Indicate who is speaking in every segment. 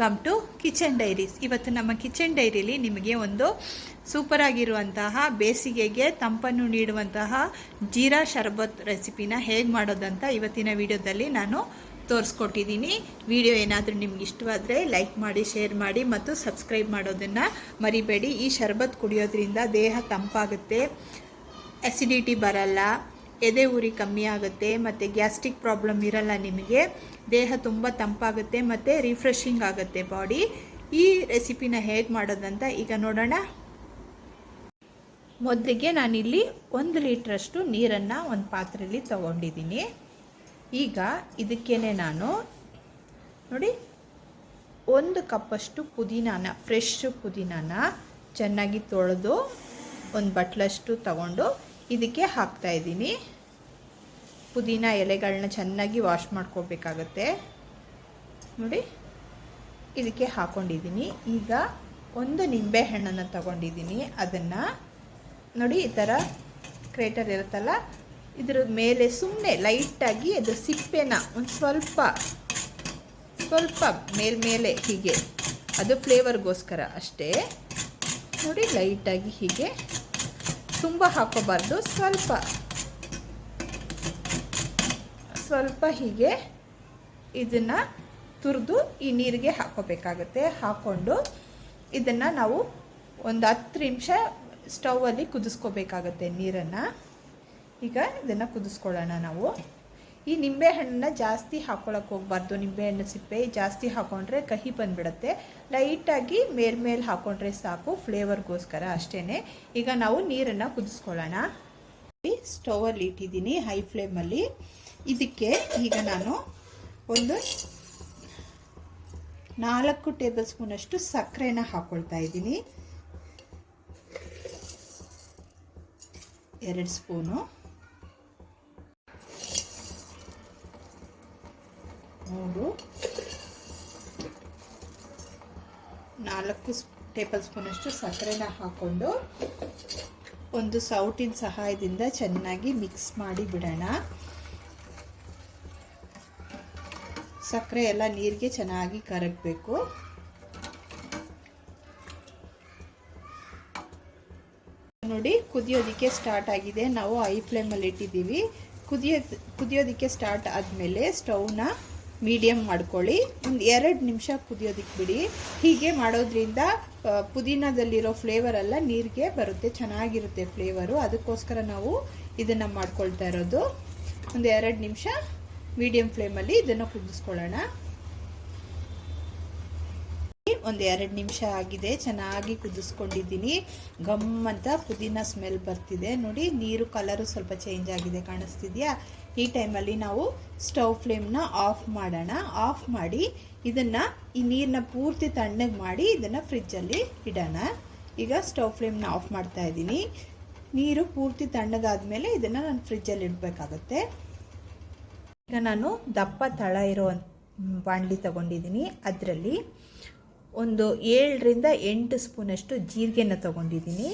Speaker 1: Come to kitchen diaries ಇವತ್ತು ನಮ್ಮ kitchen ಡೈರಿಲಿ ನಿಮಗೆ ಒಂದು ಸೂಪರ್ ಆಗಿರುವಂತಹ ಬೇಸಿಗೆಗೆ ತಂಪನ್ನು ನೀಡುವಂತಹ ಜೀರಾ ಶರ್ಬತ್ ರೆಸಿಪಿನ ಹೇಗೆ ಮಾಡೋದಂತ ಇವತ್ತಿನ ವಿಡಿಯೋದಲ್ಲಿ ನಾನು ತೋರಿಸ್ಕೊಟ್ಟಿದ್ದೀನಿ. ವಿಡಿಯೋ ಏನಾದರೂ ನಿಮ್ಗೆ ಇಷ್ಟವಾದರೆ ಲೈಕ್ ಮಾಡಿ ಶೇರ್ ಮಾಡಿ ಮತ್ತು ಸಬ್ಸ್ಕ್ರೈಬ್ ಮಾಡೋದನ್ನು ಮರಿಬೇಡಿ. ಈ ಶರ್ಬತ್ ಕುಡಿಯೋದ್ರಿಂದ ದೇಹ ತಂಪಾಗುತ್ತೆ ಅಸಿಡಿಟಿ ಬರಲ್ಲ. ಎದೆ ಉರಿ ಕಮ್ಮಿ ಆಗುತ್ತೆ, ಮತ್ತು ಗ್ಯಾಸ್ಟ್ರಿಕ್ ಪ್ರಾಬ್ಲಮ್ ಇರಲ್ಲ ನಿಮಗೆ, ದೇಹ ತುಂಬ ತಂಪಾಗುತ್ತೆ, ಮತ್ತು ರಿಫ್ರೆಶಿಂಗ್ ಆಗುತ್ತೆ ಬಾಡಿ. ಈ ರೆಸಿಪಿನ ಹೇಗೆ ಮಾಡೋದಂತ ಈಗ ನೋಡೋಣ. ಮೊದಲಿಗೆ ನಾನಿಲ್ಲಿ ಒಂದು ಲೀಟ್ರಷ್ಟು ನೀರನ್ನು ಒಂದು ಪಾತ್ರೆಯಲ್ಲಿ ತಗೊಂಡಿದ್ದೀನಿ. ಈಗ ಇದಕ್ಕೇ ನಾನು, ನೋಡಿ, ಒಂದು ಕಪ್ಪಷ್ಟು ಪುದೀನಾನ, ಫ್ರೆಶ್ ಪುದೀನಾನ ಚೆನ್ನಾಗಿ ತೊಳೆದು, ಒಂದು ಬಟ್ಲಷ್ಟು ತಗೊಂಡು ಇದಕ್ಕೆ ಹಾಕ್ತಾ ಇದ್ದೀನಿ. ಪುದೀನ ಎಲೆಗಳನ್ನ ಚೆನ್ನಾಗಿ ವಾಶ್ ಮಾಡ್ಕೋಬೇಕಾಗತ್ತೆ. ನೋಡಿ, ಇದಕ್ಕೆ ಹಾಕ್ಕೊಂಡಿದ್ದೀನಿ ಈಗ ಒಂದು ನಿಂಬೆ ಹಣ್ಣನ್ನು ತಗೊಂಡಿದ್ದೀನಿ. ಅದನ್ನು ನೋಡಿ, ಈ ಥರ ಕ್ರೇಟರ್ ಇರುತ್ತಲ್ಲ, ಇದ್ರ ಮೇಲೆ ಸುಮ್ಮನೆ ಲೈಟಾಗಿ ಅದು ಸಿಪ್ಪೆನ ಒಂದು ಸ್ವಲ್ಪ ಸ್ವಲ್ಪ ಮೇಲ್ಮೇಲೆ ಹೀಗೆ, ಅದು ಫ್ಲೇವರ್ಗೋಸ್ಕರ ಅಷ್ಟೇ. ನೋಡಿ, ಲೈಟಾಗಿ ಹೀಗೆ ತುಂಬ ಹಾಕೋಬಾರ್ದು. ಸ್ವಲ್ಪ ಸ್ವಲ್ಪ ಹೀಗೆ ಇದನ್ನು ತುರಿದು ಈ ನೀರಿಗೆ ಹಾಕೋಬೇಕಾಗುತ್ತೆ. ಹಾಕ್ಕೊಂಡು ಇದನ್ನು ನಾವು ಒಂದು ಹತ್ತು ನಿಮಿಷ ಸ್ಟೌವಲ್ಲಿ ಕುದಿಸ್ಕೋಬೇಕಾಗತ್ತೆ ನೀರನ್ನು. ಈಗ ಇದನ್ನು ಕುದಿಸ್ಕೊಳ್ಳೋಣ ನಾವು. ಈ ನಿಂಬೆಹಣ್ಣನ್ನ ಜಾಸ್ತಿ ಹಾಕ್ಕೊಳಕ್ಕೆ ಹೋಗ್ಬಾರ್ದು. ನಿಂಬೆಹಣ್ಣು ಸಿಪ್ಪೆ ಜಾಸ್ತಿ ಹಾಕೊಂಡ್ರೆ ಕಹಿ ಬಂದುಬಿಡುತ್ತೆ. ಲೈಟಾಗಿ ಮೇಲ್ಮೇಲೆ ಹಾಕೊಂಡ್ರೆ ಸಾಕು ಫ್ಲೇವರ್ಗೋಸ್ಕರ ಅಷ್ಟೇ ಈಗ ನಾವು ನೀರನ್ನು ಕುದಿಸ್ಕೊಳ್ಳೋಣ. ಸ್ಟೌವಲ್ಲಿ ಇಟ್ಟಿದ್ದೀನಿ ಹೈ ಫ್ಲೇಮಲ್ಲಿ ಇದಕ್ಕೆ ಈಗ ನಾನು ಒಂದು ನಾಲ್ಕು ಟೇಬಲ್ ಸ್ಪೂನಷ್ಟು ಸಕ್ಕರೆನ ಹಾಕ್ಕೊಳ್ತಾ ಇದ್ದೀನಿ. ಎರಡು ಸ್ಪೂನು. ಮೂರು ನಾಲ್ಕು ಟೇಬಲ್ ಸ್ಪೂನಷ್ಟು ಸಕ್ಕರೆನ ಹಾಕ್ಕೊಂಡು ಒಂದು ಸೌಟಿನ ಸಹಾಯದಿಂದ ಚೆನ್ನಾಗಿ ಮಿಕ್ಸ್ ಮಾಡಿ ಬಿಡೋಣ. ಸಕ್ಕರೆ ಎಲ್ಲ ನೀರಿಗೆ ಚೆನ್ನಾಗಿ ಕರಗಬೇಕು. ನೋಡಿ, ಕುದಿಯೋದಕ್ಕೆ ಸ್ಟಾರ್ಟ್ ಆಗಿದೆ. ನಾವು ಐ ಫ್ಲೇಮಲ್ಲಿ ಇಟ್ಟಿದ್ದೀವಿ. ಕುದಿಯೋ ಕುದಿಯೋದಕ್ಕೆ ಸ್ಟಾರ್ಟ್ ಆದಮೇಲೆ ಸ್ಟವ್ನ ಮೀಡಿಯಮ್ ಮಾಡ್ಕೊಳ್ಳಿ. ಒಂದು ಎರಡು ನಿಮಿಷ ಕುದಿಯೋದಕ್ಕೆ ಬಿಡಿ. ಹೀಗೆ ಮಾಡೋದ್ರಿಂದ ಪುದೀನದಲ್ಲಿರೋ ಫ್ಲೇವರ್ ಎಲ್ಲ ನೀರಿಗೆ ಬರುತ್ತೆ. ಚೆನ್ನಾಗಿರುತ್ತೆ ಫ್ಲೇವರು ಅದಕ್ಕೋಸ್ಕರ ನಾವು ಇದನ್ನು ಮಾಡ್ಕೊಳ್ತಾ ಇರೋದು. ಒಂದು ಎರಡು ನಿಮಿಷ ಮೀಡಿಯಂ ಫ್ಲೇಮಲ್ಲಿ ಇದನ್ನು ಕುದಿಸ್ಕೊಳ್ಳೋಣ. ಒಂದು ಎರಡು ನಿಮಿಷ ಆಗಿದೆ. ಚೆನ್ನಾಗಿ ಕುದಿಸ್ಕೊಂಡಿದ್ದೀನಿ. ಗಮ್ ಅಂತ ಪುದೀನ ಸ್ಮೆಲ್ ಬರ್ತಿದೆ. ನೋಡಿ, ನೀರು ಕಲರು ಸ್ವಲ್ಪ ಚೇಂಜ್ ಆಗಿದೆ. ಕಾಣಿಸ್ತಿದ್ಯಾ? ಈ ಟೈಮಲ್ಲಿ ನಾವು ಸ್ಟವ್ ಫ್ಲೇಮ್ನ ಆಫ್ ಮಾಡೋಣ. ಆಫ್ ಮಾಡಿ ಇದನ್ನು ಈ ನೀರನ್ನ ಪೂರ್ತಿ ತಣ್ಣಗೆ ಮಾಡಿ ಇದನ್ನು ಫ್ರಿಜ್ಜಲ್ಲಿ ಇಡೋಣ. ಈಗ ಸ್ಟವ್ ಫ್ಲೇಮ್ನ ಆಫ್ ಮಾಡ್ತಾ ಇದ್ದೀನಿ. ನೀರು ಪೂರ್ತಿ ತಣ್ಣಗಾದ್ಮೇಲೆ ಇದನ್ನು ನಾನು ಫ್ರಿಜ್ಜಲ್ಲಿ ಇಡಬೇಕಾಗತ್ತೆ. ಈಗ ನಾನು ದಪ್ಪ ತಳ ಇರೋ ಬಾಣಲಿ ತಗೊಂಡಿದ್ದೀನಿ. ಅದರಲ್ಲಿ ಒಂದು ಏಳರಿಂದ ಎಂಟು ಸ್ಪೂನಷ್ಟು ಜೀರಿಗೆನ ತಗೊಂಡಿದ್ದೀನಿ.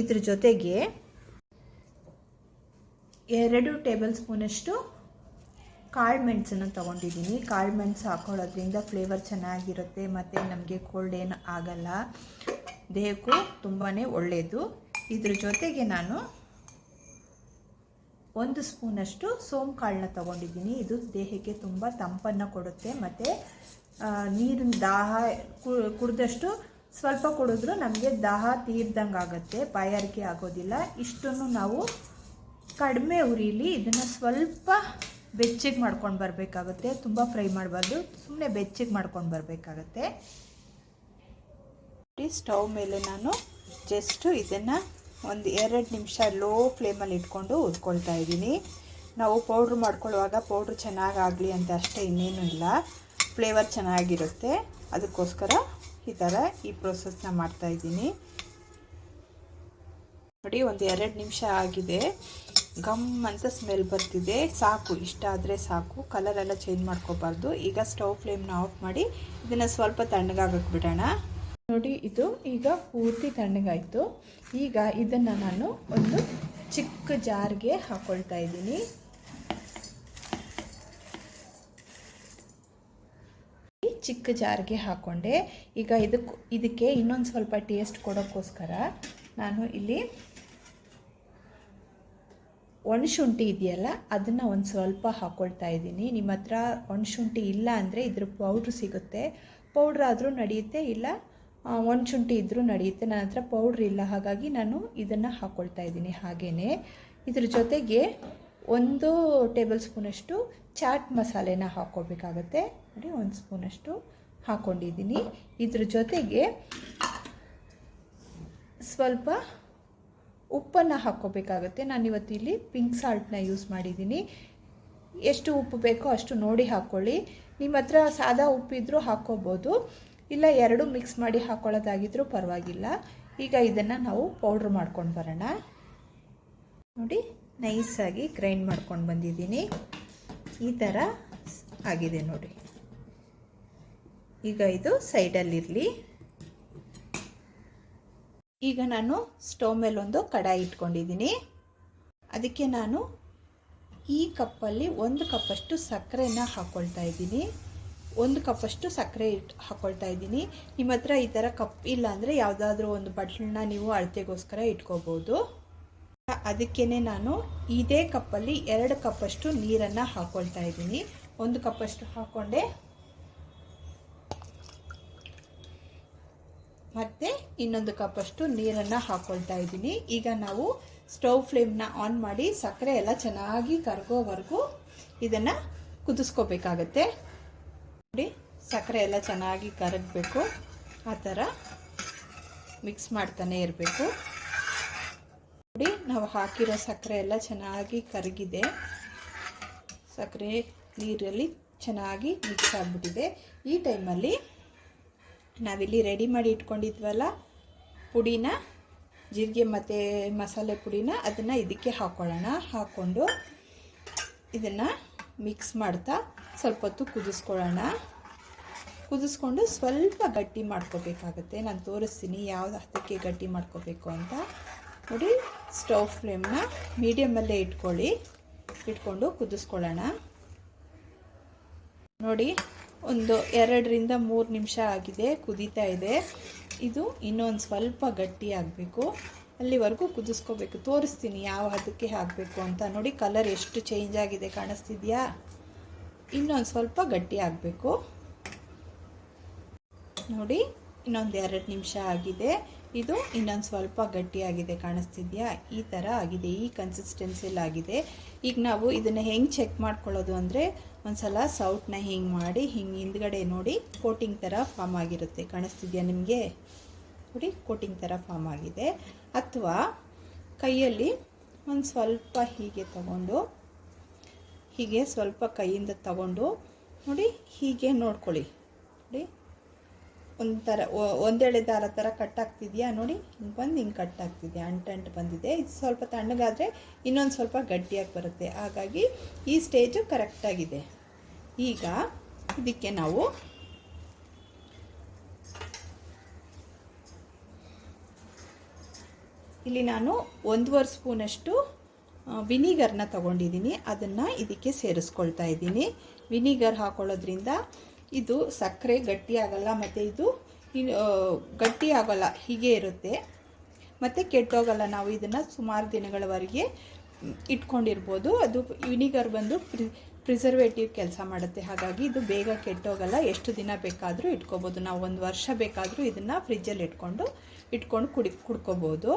Speaker 1: ಇದ್ರ ಜೊತೆಗೆ ಎರಡು ಟೇಬಲ್ ಸ್ಪೂನಷ್ಟು ಕಾಳು ಮೆಣಸನ್ನು ತೊಗೊಂಡಿದ್ದೀನಿ. ಕಾಳು ಮೆಣಸು ಹಾಕೊಳ್ಳೋದ್ರಿಂದ ಫ್ಲೇವರ್ ಚೆನ್ನಾಗಿರುತ್ತೆ ಮತ್ತು ನಮಗೆ ಕೋಲ್ಡ್ ಏನು ಆಗಲ್ಲ. ದೇಹಕ್ಕೂ ತುಂಬಾ ಒಳ್ಳೆಯದು ಇದ್ರ ಜೊತೆಗೆ ನಾನು ಒಂದು ಸ್ಪೂನಷ್ಟು ಸೋಂಪು ಕಾಳನ್ನ ತೊಗೊಂಡಿದ್ದೀನಿ. ಇದು ದೇಹಕ್ಕೆ ತುಂಬ ತಂಪನ್ನು ಕೊಡುತ್ತೆ. ಮತ್ತು ನೀರಿನ ದಾಹ ಕುಡಿದಷ್ಟು ಸ್ವಲ್ಪ ಕುಡಿದ್ರೂ ನಮಗೆ ದಾಹ ತೀರ್ದಂಗೆ ಆಗುತ್ತೆ ಬಾಯಾರಿಕೆ ಆಗೋದಿಲ್ಲ. ಇಷ್ಟನ್ನು ನಾವು ಕಡಿಮೆ ಉರಿಲಿ ಇದನ್ನು ಸ್ವಲ್ಪ ಬೆಚ್ಚಗೆ ಮಾಡ್ಕೊಂಡು ಬರಬೇಕಾಗುತ್ತೆ. ತುಂಬ ಫ್ರೈ ಮಾಡಬಾರ್ದು. ಸುಮ್ಮನೆ ಬೆಚ್ಚಗೆ ಮಾಡ್ಕೊಂಡು ಬರಬೇಕಾಗತ್ತೆ. ಸ್ಟವ್ ಮೇಲೆ ನಾನು ಜಸ್ಟು ಇದನ್ನು ಒಂದು ಎರಡು ನಿಮಿಷ ಲೋ ಫ್ಲೇಮಲ್ಲಿ ಇಟ್ಕೊಂಡು ಉದ್ಕೊಳ್ತಾ ಇದ್ದೀನಿ. ನಾವು ಪೌಡ್ರ್ ಮಾಡ್ಕೊಳ್ಳುವಾಗ ಪೌಡ್ರ್ ಚೆನ್ನಾಗಾಗಲಿ ಅಂತ ಅಷ್ಟೇ ಇನ್ನೇನು ಇಲ್ಲ. ಫ್ಲೇವರ್ ಚೆನ್ನಾಗಿರುತ್ತೆ. ಅದಕ್ಕೋಸ್ಕರ ಈ ಥರ ಈ ಪ್ರೊಸೆಸ್ನ ಮಾಡ್ತಾಯಿದ್ದೀನಿ ನೋಡಿ, ಒಂದು ಎರಡು ನಿಮಿಷ ಆಗಿದೆ. ಗಮ್ ಅಂತ ಸ್ಮೆಲ್ ಬರ್ತಿದೆ. ಸಾಕು, ಇಷ್ಟ ಆದರೆ ಸಾಕು. ಕಲರೆಲ್ಲ ಚೇಂಜ್ ಮಾಡ್ಕೋಬಾರ್ದು. ಈಗ ಸ್ಟವ್ ಫ್ಲೇಮ್ನ ಆಫ್ ಮಾಡಿ ಇದನ್ನು ಸ್ವಲ್ಪ ತಣ್ಣಗಾಗಕ್ಕೆ ಬಿಡೋಣ. ನೋಡಿ, ಇದು ಈಗ ಪೂರ್ತಿ ತಣ್ಣಗಾಯಿತು. ಈಗ ಇದನ್ನು ನಾನು ಒಂದು ಚಿಕ್ಕ ಜಾರ್ಗೆ ಹಾಕ್ಕೊಳ್ತಾ ಇದ್ದೀನಿ. ಚಿಕ್ಕ ಜಾರ್ಗೆ ಹಾಕ್ಕೊಂಡೆ ಈಗ ಇದಕ್ಕೆ ಇದಕ್ಕೆ ಇನ್ನೊಂದು ಸ್ವಲ್ಪ ಟೇಸ್ಟ್ ಕೊಡೋಕ್ಕೋಸ್ಕರ ನಾನು ಇಲ್ಲಿ ಒಣಶುಂಠಿ ಇದೆಯಲ್ಲ, ಅದನ್ನು ಒಂದು ಸ್ವಲ್ಪ ಹಾಕ್ಕೊಳ್ತಾ ಇದ್ದೀನಿ. ನಿಮ್ಮ ಹತ್ರ ಒಣಶುಂಠಿ ಇಲ್ಲ ಅಂದರೆ ಇದ್ರ ಪೌಡ್ರ್ ಸಿಗುತ್ತೆ. ಪೌಡ್ರ್ ಆದರೂ ನಡೆಯುತ್ತೆ, ಇಲ್ಲ ಒಣಶುಂಠಿ ಇದ್ದರೂ ನಡೆಯುತ್ತೆ. ನನ್ನ ಹತ್ರ ಪೌಡ್ರ್ ಇಲ್ಲ, ಹಾಗಾಗಿ ನಾನು ಇದನ್ನು ಹಾಕ್ಕೊಳ್ತಾ ಇದ್ದೀನಿ ಹಾಗೇ ಇದ್ರ ಜೊತೆಗೆ ಒಂದು ಟೇಬಲ್ ಸ್ಪೂನಷ್ಟು ಚಾಟ್ ಮಸಾಲೆನ ಹಾಕ್ಕೋಬೇಕಾಗತ್ತೆ ನೋಡಿ, ಒಂದು ಸ್ಪೂನಷ್ಟು ಹಾಕ್ಕೊಂಡಿದ್ದೀನಿ ಇದ್ರ ಜೊತೆಗೆ ಸ್ವಲ್ಪ ಉಪ್ಪನ್ನು ನಾನು ಇವತ್ತು ಇಲ್ಲಿ ಪಿಂಕ್ ಸಾಲ್ಟ್ನ ಯೂಸ್ ಮಾಡಿದ್ದೀನಿ. ಎಷ್ಟು ಉಪ್ಪು ಬೇಕೋ ಅಷ್ಟು ನೋಡಿ ಹಾಕ್ಕೊಳ್ಳಿ. ನಿಮ್ಮ ಹತ್ರ ಸಾದಾ ಉಪ್ಪಿದ್ರೂ ಹಾಕ್ಕೋಬೋದು. ಇಲ್ಲ ಎರಡು ಮಿಕ್ಸ್ ಮಾಡಿ ಹಾಕ್ಕೊಳ್ಳೋದಾಗಿದ್ರೂ ಪರವಾಗಿಲ್ಲ. ಈಗ ಇದನ್ನು ನಾವು ಪೌಡ್ರ್ ಮಾಡ್ಕೊಂಡು ಬರೋಣ. ನೋಡಿ ನೈಸಾಗಿ ಗ್ರೈಂಡ್ ಮಾಡ್ಕೊಂಡು ಬಂದಿದ್ದೀನಿ. ಈ ಥರ ಆಗಿದೆ ನೋಡಿ. ಈಗ ಇದು ಸೈಡಲ್ಲಿರಲಿ ಈಗ ನಾನು ಸ್ಟವ್ ಮೇಲೊಂದು ಕಡಾಯಿ ಇಟ್ಕೊಂಡಿದ್ದೀನಿ. ಅದಕ್ಕೆ ನಾನು ಈ ಕಪ್ಪಲ್ಲಿ ಒಂದು ಕಪ್ಪಷ್ಟು ಸಕ್ಕರೆನ ಹಾಕ್ಕೊಳ್ತಾ ಇದ್ದೀನಿ. ಒಂದು ಕಪ್ಪಷ್ಟು ಸಕ್ಕರೆ ಇಟ್ಟು ಹಾಕ್ಕೊಳ್ತಾ ಇದ್ದೀನಿ. ನಿಮ್ಮ ಹತ್ರ ಈ ಥರ ಕಪ್ ಇಲ್ಲ ಅಂದರೆ ಯಾವುದಾದ್ರೂ ಒಂದು ಬಟ್ಲನ್ನ ನೀವು ಅಳತೆಗೋಸ್ಕರ ಇಟ್ಕೋಬೋದು. ಅದಕ್ಕೇ ನಾನು ಇದೇ ಕಪ್ಪಲ್ಲಿ ಎರಡು ಕಪ್ಪಷ್ಟು ನೀರನ್ನು ಹಾಕ್ಕೊಳ್ತಾ ಇದ್ದೀನಿ. ಒಂದು ಕಪ್ಪಷ್ಟು ಹಾಕ್ಕೊಂಡೆ ಮತ್ತು ಇನ್ನೊಂದು ಕಪ್ಪಷ್ಟು ನೀರನ್ನು ಹಾಕ್ಕೊಳ್ತಾ ಇದ್ದೀನಿ. ಈಗ ನಾವು ಸ್ಟವ್ ಫ್ಲೇಮ್ನ ಆನ್ ಮಾಡಿ ಸಕ್ಕರೆ ಎಲ್ಲ ಚೆನ್ನಾಗಿ ಕರಗೋವರೆಗೂ ಇದನ್ನು ಕುದಿಸ್ಕೋಬೇಕಾಗತ್ತೆ. ನೋಡಿ, ಸಕ್ಕರೆ ಎಲ್ಲ ಚೆನ್ನಾಗಿ ಕರಗಬೇಕು. ಆ ಥರ ಮಿಕ್ಸ್ ಮಾಡ್ತಾನೆ ಇರಬೇಕು. ನೋಡಿ, ನಾವು ಹಾಕಿರೋ ಸಕ್ಕರೆ ಎಲ್ಲ ಚೆನ್ನಾಗಿ ಕರಗಿದೆ. ಸಕ್ಕರೆ ನೀರಲ್ಲಿ ಚೆನ್ನಾಗಿ ಮಿಕ್ಸ್ ಆಗಿಬಿಟ್ಟಿದೆ. ಈ ಟೈಮಲ್ಲಿ ನಾವಿಲ್ಲಿ ರೆಡಿ ಮಾಡಿ ಇಟ್ಕೊಂಡಿದ್ವಲ್ಲ ಪುಡಿನ, ಜೀರಿಗೆ ಮತ್ತು ಮಸಾಲೆ ಪುಡಿನ ಅದನ್ನು ಇದಕ್ಕೆ ಹಾಕ್ಕೊಳ್ಳೋಣ ಹಾಕ್ಕೊಂಡು ಇದನ್ನು ಮಿಕ್ಸ್ ಮಾಡ್ತಾ ಸ್ವಲ್ಪ ಹೊತ್ತು ಕುದಿಸ್ಕೊಳ್ಳೋಣ. ಕುದಿಸ್ಕೊಂಡು ಸ್ವಲ್ಪ ಗಟ್ಟಿ ಮಾಡ್ಕೋಬೇಕಾಗತ್ತೆ. ನಾನು ತೋರಿಸ್ತೀನಿ ಯಾವ್ದು ಹದಕ್ಕೆ ಗಟ್ಟಿ ಮಾಡ್ಕೋಬೇಕು ಅಂತ. ನೋಡಿ ಸ್ಟವ್ ಫ್ಲೇಮ್ನ ಮೀಡಿಯಮಲ್ಲೇ ಇಟ್ಕೊಳ್ಳಿ. ಇಟ್ಕೊಂಡು ಕುದಿಸ್ಕೊಳ್ಳೋಣ. ನೋಡಿ, ಒಂದು ಎರಡರಿಂದ ಮೂರು ನಿಮಿಷ ಆಗಿದೆ, ಕುದೀತಾ ಇದೆ. ಇದು ಇನ್ನೊಂದು ಸ್ವಲ್ಪ ಗಟ್ಟಿ ಆಗಬೇಕು. ಅಲ್ಲಿವರೆಗೂ ಕುದಿಸ್ಕೋಬೇಕು. ತೋರಿಸ್ತೀನಿ ಯಾವ ಹದಕ್ಕೆ ಹಾಕಬೇಕು ಅಂತ. ನೋಡಿ ಕಲರ್ ಎಷ್ಟು ಚೇಂಜ್ ಆಗಿದೆ ಕಾಣಿಸ್ತಿದೆಯಾ? ಇನ್ನೊಂದು ಸ್ವಲ್ಪ ಗಟ್ಟಿ ಆಗಬೇಕು. ನೋಡಿ, ಇನ್ನೊಂದು ಎರಡು ನಿಮಿಷ ಆಗಿದೆ. ಇದು ಇನ್ನೊಂದು ಸ್ವಲ್ಪ ಗಟ್ಟಿಯಾಗಿದೆ ಕಾಣಿಸ್ತಿದ್ಯಾ? ಈ ಥರ ಆಗಿದೆ, ಈ ಕನ್ಸಿಸ್ಟೆನ್ಸಿಲಿ ಆಗಿದೆ. ಈಗ ನಾವು ಇದನ್ನು ಹೆಂಗೆ ಚೆಕ್ ಮಾಡ್ಕೊಳ್ಳೋದು ಅಂದರೆ ಒಂದ್ಸಲ ಸೌಟ್ನ ಹಿಂಗೆ ಮಾಡಿ, ಹಿಂಗೆ ಹಿಂದ್ಗಡೆ ನೋಡಿ ಕೋಟಿಂಗ್ ಥರ ಫಾರ್ಮ್ ಆಗಿರುತ್ತೆ. ಕಾಣಿಸ್ತಿದೆಯಾ ನಿಮಗೆ? ನೋಡಿ ಕೋಟಿಂಗ್ ಥರ ಫಾರ್ಮ್ ಆಗಿದೆ. ಅಥವಾ ಕೈಯಲ್ಲಿ ಒಂದು ಸ್ವಲ್ಪ ಹೀಗೆ ತಗೊಂಡು, ಹೀಗೆ ಸ್ವಲ್ಪ ಕೈಯಿಂದ ತಗೊಂಡು, ನೋಡಿ, ಹೀಗೆ ನೋಡ್ಕೊಳ್ಳಿ. ನೋಡಿ ಒಂಥರ ಒಂದೆಳೆ ದಾರ ಥರ ಕಟ್ ಆಗ್ತಿದೆಯಾ ನೋಡಿ ಹಿಂಗೆ ಬಂದು ಹಿಂಗೆ ಕಟ್ ಆಗ್ತಿದೆಯಾ ಅಂಟಂಟು ಬಂದಿದೆ. ಇದು ಸ್ವಲ್ಪ ತಣ್ಣಗಾದರೆ ಇನ್ನೊಂದು ಸ್ವಲ್ಪ ಗಟ್ಟಿಯಾಗಿ ಬರುತ್ತೆ. ಹಾಗಾಗಿ ಈ ಸ್ಟೇಜು ಕರೆಕ್ಟಾಗಿದೆ ಈಗ ಇದಕ್ಕೆ ನಾವು ಇಲ್ಲಿ ನಾನು ಒಂದೂವರೆ ಸ್ಪೂನಷ್ಟು ವಿನಿಗರ್ನ ತಗೊಂಡಿದ್ದೀನಿ. ಅದನ್ನು ಇದಕ್ಕೆ ಸೇರಿಸ್ಕೊಳ್ತಾ ಇದ್ದೀನಿ. ವಿನಿಗರ್ ಹಾಕೊಳ್ಳೋದ್ರಿಂದ ಇದು ಸಕ್ಕರೆ ಗಟ್ಟಿ ಆಗಲ್ಲ, ಮತ್ತು ಇದು ಗಟ್ಟಿ ಆಗೋಲ್ಲ, ಹೀಗೆ ಇರುತ್ತೆ. ಮತ್ತು ಕೆಟ್ಟೋಗಲ್ಲ, ನಾವು ಇದನ್ನು ಸುಮಾರು ದಿನಗಳವರೆಗೆ ಇಟ್ಕೊಂಡಿರ್ಬೋದು. ಅದು ವಿನಿಗರ್ ಬಂದು ಪ್ರಿ, ಪ್ರಿಸರ್ವೇಟಿವ್ ಕೆಲಸ ಮಾಡುತ್ತೆ. ಹಾಗಾಗಿ ಇದು ಬೇಗ ಕೆಟ್ಟೋಗಲ್ಲ, ಎಷ್ಟು ದಿನ ಬೇಕಾದರೂ ಇಟ್ಕೋಬೋದು. ನಾವು ಒಂದು ವರ್ಷ ಬೇಕಾದರೂ ಇದನ್ನು ಫ್ರಿಜ್ಜಲ್ಲಿ ಇಟ್ಕೊಂಡು ಇಟ್ಕೊಂಡು ಕುಡಿ, ಕುಡ್ಕೋಬೋದು.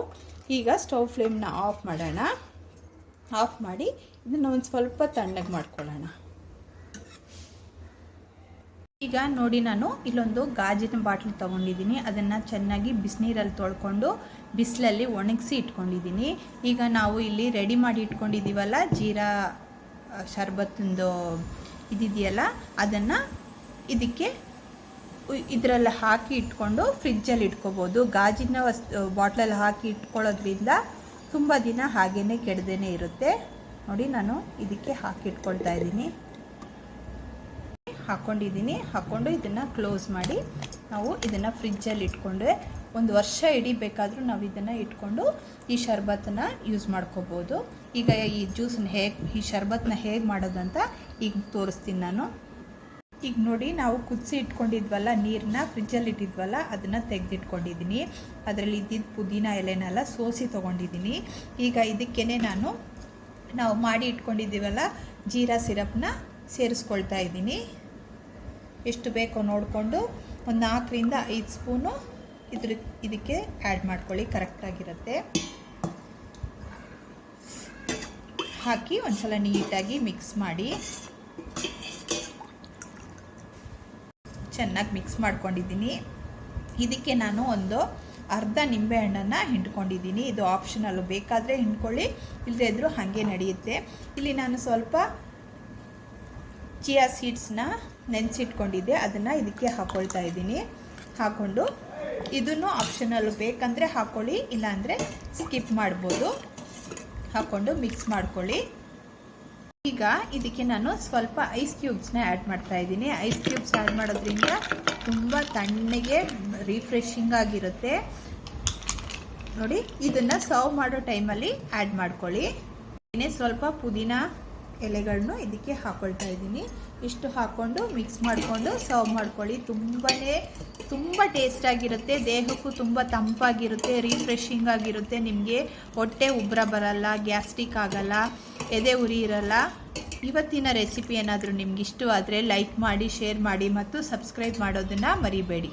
Speaker 1: ಈಗ ಸ್ಟವ್ ಫ್ಲೇಮ್ನ ಆಫ್ ಮಾಡೋಣ. ಆಫ್ ಮಾಡಿ, ಇದನ್ನು ಒಂದು ಸ್ವಲ್ಪ ತಣ್ಣಗೆ ಮಾಡ್ಕೊಳ್ಳೋಣ. ಈಗ ನೋಡಿ ನಾನು ಇಲ್ಲೊಂದು ಗಾಜಿನ ಬಾಟ್ಲ್ ತೊಗೊಂಡಿದ್ದೀನಿ. ಅದನ್ನು ಚೆನ್ನಾಗಿ ಬಿಸಿನೀರಲ್ಲಿ ತೊಳ್ಕೊಂಡು ಬಿಸಿಲಲ್ಲಿ ಒಣಗಿಸಿ ಇಟ್ಕೊಂಡಿದ್ದೀನಿ. ಈಗ ನಾವು ಇಲ್ಲಿ ರೆಡಿ ಮಾಡಿ ಇಟ್ಕೊಂಡಿದ್ದೀವಲ್ಲ, ಜೀರಾ ಶರ್ಬತ್ತಿಂದು ಇದಿದೆಯಲ್ಲ, ಅದನ್ನು ಇದಕ್ಕೆ ಇದರಲ್ಲಿ ಹಾಕಿ ಇಟ್ಕೊಂಡು ಫ್ರಿಜ್ಜಲ್ಲಿ ಇಟ್ಕೋಬೋದು. ಗಾಜಿನ ವಸ್ತು, ಬಾಟ್ಲಲ್ಲಿ ಹಾಕಿ ಇಟ್ಕೊಳ್ಳೋದ್ರಿಂದ ತುಂಬ ದಿನ ಹಾಗೇ ಕೆಡದೇ ಇರುತ್ತೆ. ನೋಡಿ ನಾನು ಇದಕ್ಕೆ ಹಾಕಿ ಇಟ್ಕೊಳ್ತಾ ಇದ್ದೀನಿ. ಹಾಕ್ಕೊಂಡಿದ್ದೀನಿ ಹಾಕ್ಕೊಂಡು ಇದನ್ನು ಕ್ಲೋಸ್ ಮಾಡಿ ನಾವು ಇದನ್ನು ಫ್ರಿಜ್ಜಲ್ಲಿ ಇಟ್ಕೊಂಡ್ರೆ ಒಂದು ವರ್ಷ ಇಡೀ ಬೇಕಾದರೂ ನಾವು ಇದನ್ನು ಇಟ್ಕೊಂಡು ಈ ಶರ್ಬತ್ತನ್ನು ಯೂಸ್ ಮಾಡ್ಕೋಬೋದು. ಈಗ ಈ ಜ್ಯೂಸನ್ನ ಹೇಗೆ, ಈ ಶರ್ಬತ್ತನ್ನ ಹೇಗೆ ಮಾಡೋದು ಅಂತ ಈಗ ತೋರಿಸ್ತೀನಿ ನಾನು. ಈಗ ನೋಡಿ, ನಾವು ಕುದಿಸಿ ಇಟ್ಕೊಂಡಿದ್ವಲ್ಲ ನೀರನ್ನ ಫ್ರಿಜ್ಜಲ್ಲಿ ಇಟ್ಟಿದ್ವಲ್ಲ, ಅದನ್ನು ತೆಗೆದಿಟ್ಕೊಂಡಿದ್ದೀನಿ. ಅದರಲ್ಲಿ ಇದ್ದಿದ್ದ ಪುದೀನ ಎಲೆನೆಲ್ಲ ಸೋಸಿ ತೊಗೊಂಡಿದ್ದೀನಿ. ಈಗ ಇದಕ್ಕೇ ನಾನು ನಾವು ಮಾಡಿ ಇಟ್ಕೊಂಡಿದ್ದೀವಲ್ಲ, ಜೀರಾ ಸಿರಪ್ನ ಸೇರಿಸ್ಕೊಳ್ತಾ ಇದ್ದೀನಿ. ಎಷ್ಟು ಬೇಕೋ ನೋಡಿಕೊಂಡು ಒಂದು ನಾಲ್ಕರಿಂದ ಐದು ಸ್ಪೂನು ಇದ್ರ ಇದಕ್ಕೆ ಆ್ಯಡ್ ಮಾಡ್ಕೊಳ್ಳಿ ಕರೆಕ್ಟಾಗಿರುತ್ತೆ ಹಾಕಿ ಒಂದ್ಸಲ ನೀಟಾಗಿ ಮಿಕ್ಸ್ ಮಾಡಿ. ಚೆನ್ನಾಗಿ ಮಿಕ್ಸ್ ಮಾಡ್ಕೊಂಡಿದ್ದೀನಿ. ಇದಕ್ಕೆ ನಾನು ಒಂದು ಅರ್ಧ ನಿಂಬೆಹಣ್ಣನ್ನು ಹಿಂಡ್ಕೊಂಡಿದ್ದೀನಿ. ಇದು ಆಪ್ಷನಲ್ಲು ಬೇಕಾದರೆ ಹಿಂಡ್ಕೊಳ್ಳಿ ಇಲ್ಲದೇ ಇದ್ದರೂ ಹಾಗೆ ನಡೆಯುತ್ತೆ. ಇಲ್ಲಿ ನಾನು ಸ್ವಲ್ಪ ಚಿಯಾ ಸೀಡ್ಸ್ನ ನೆನೆಸಿಟ್ಕೊಂಡಿದ್ದೆ, ಅದನ್ನು ಇದಕ್ಕೆ ಹಾಕ್ಕೊಳ್ತಾ ಇದ್ದೀನಿ. ಹಾಕ್ಕೊಂಡು ಇದನ್ನು ಆಪ್ಷನಲ್ಲು ಬೇಕಂದರೆ ಹಾಕ್ಕೊಳ್ಳಿ ಇಲ್ಲಾಂದರೆ ಸ್ಕಿಪ್ ಮಾಡ್ಬೋದು. ಹಾಕ್ಕೊಂಡು ಮಿಕ್ಸ್ ಮಾಡ್ಕೊಳ್ಳಿ. ಈಗ ಇದಕ್ಕೆ ನಾನು ಸ್ವಲ್ಪ ಐಸ್ ಕ್ಯೂಬ್ಸ್ನ ಆ್ಯಡ್ ಮಾಡ್ತಾ ಇದ್ದೀನಿ. ಐಸ್ ಕ್ಯೂಬ್ಸ್ ಆ್ಯಡ್ ಮಾಡೋದ್ರಿಂದ ತುಂಬ ತಣ್ಣಗೆ ರಿಫ್ರೆಶಿಂಗ್ ಆಗಿರುತ್ತೆ. ನೋಡಿ, ಇದನ್ನು ಸರ್ವ್ ಮಾಡೋ ಟೈಮಲ್ಲಿ ಆ್ಯಡ್ ಮಾಡ್ಕೊಳ್ಳಿ. ಇನ್ನೇ ಸ್ವಲ್ಪ ಪುದೀನ ಎಲೆಗಳನ್ನು ಇದಕ್ಕೆ ಹಾಕ್ಕೊಳ್ತಾ ಇದ್ದೀನಿ. ಇಷ್ಟು ಹಾಕ್ಕೊಂಡು ಮಿಕ್ಸ್ ಮಾಡಿಕೊಂಡು ಸರ್ವ್ ಮಾಡ್ಕೊಳ್ಳಿ. ತುಂಬಾ ತುಂಬ ಟೇಸ್ಟಾಗಿರುತ್ತೆ ದೇಹಕ್ಕೂ ತುಂಬ ತಂಪಾಗಿರುತ್ತೆ ರಿಫ್ರೆಶಿಂಗ್ ಆಗಿರುತ್ತೆ. ನಿಮಗೆ ಹೊಟ್ಟೆ ಉಬ್ಬರ ಬರಲ್ಲ ಗ್ಯಾಸ್ಟ್ರಿಕ್ ಆಗಲ್ಲ, ಎದೆ ಉರಿ ಇರಲ್ಲ. ಇವತ್ತಿನ ರೆಸಿಪಿ ಏನಾದರೂ ನಿಮ್ಗೆ ಇಷ್ಟವಾದರೆ ಲೈಕ್ ಮಾಡಿ ಶೇರ್ ಮಾಡಿ ಮತ್ತು ಸಬ್ಸ್ಕ್ರೈಬ್ ಮಾಡೋದನ್ನು ಮರಿಬೇಡಿ.